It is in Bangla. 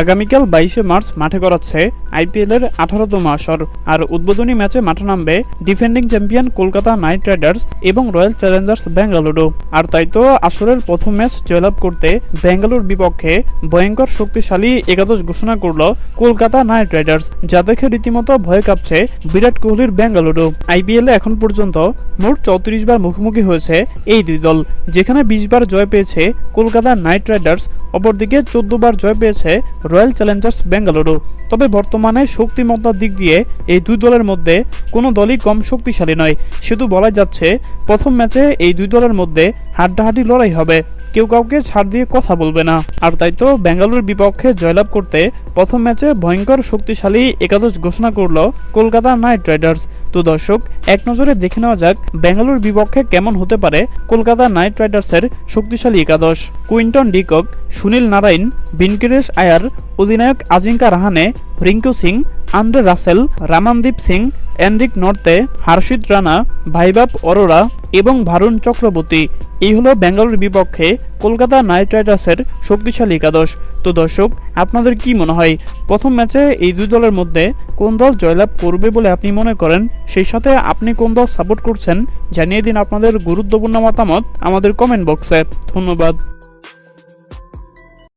আগামীকাল বাইশে মার্চ মাঠে গড়াচ্ছে আইপিএলের আঠারোতম আসর, আর উদ্বোধনী ম্যাচে মাঠে নামবে defending champion Kolkata Knight Riders এবং রয়্যাল চ্যালেঞ্জার্স বেঙ্গালুরু। আর তাই তো আসরের প্রথম ম্যাচ জয়লাভ করতে বেঙ্গালুর বিপক্ষে ভয়ঙ্কর শক্তিশালী একাদশ ঘোষণা করল কলকাতা নাইট রাইডার্স, যা দেখে রীতিমতো ভয় কাঁপছে বিরাট কোহলির বেঙ্গালুরু। আইপিএলে এখন পর্যন্ত মোট চৌত্রিশ বার মুখোমুখি হয়েছে এই দুই দল, যেখানে বিশ বার জয় পেয়েছে কলকাতা নাইট রাইডার্স, অপরদিকে চোদ্দ বার জয় পেয়েছে রয়্যাল চ্যালেঞ্জার্স বেঙ্গালুরু। তবে বর্তমানে শক্তিমত্তার দিক দিয়ে এই দুই দলের মধ্যে কোনো দলই কম শক্তিশালী নয়। শুধু বলা যাচ্ছে, প্রথম ম্যাচে এই দুই দলের মধ্যে হাড্ডাহাড্ডি লড়াই হবে। কেউ কাউকে ছাড় দিয়ে কথা বলবে না। আর তাই তো বেঙ্গালুরুর বিপক্ষে জয়লাভ করতে প্রথম ম্যাচে ভয়ঙ্কর শক্তিশালী একাদশ ঘোষণা করল কলকাতা নাইট রাইডার্স। তো দর্শক, এক নজরে দেখে নেওয়া যাক বেঙ্গালুরুর বিপক্ষে কেমন হতে পারে কলকাতা নাইট রাইডার্সের শক্তিশালী একাদশ। Quinton de Kock, Sunil Narine Venkatesh Iyer, অধিনায়ক Ajinkya Rahane, Rinku Singh Andre Russell, Ramandeep Singh, Anrich Nortje, Harshit Rana, Vaibhav Arora এবং ভারুণ চক্রবর্তী। এই হলো বেঙ্গালুরুর বিপক্ষে কলকাতা নাইট রাইডার্সের শক্তিশালী একাদশ। তো দর্শক, আপনাদের কি মনে হয়, প্রথম ম্যাচে এই দুই দলের মধ্যে কোন দল জয়লাভ করবে বলে আপনি মনে করেন? সেই সাথে আপনি কোন দল সাপোর্ট করছেন জানিয়ে দিন আপনাদের গুরুত্বপূর্ণ মতামত আমাদের কমেন্ট বক্সে ধন্যবাদ।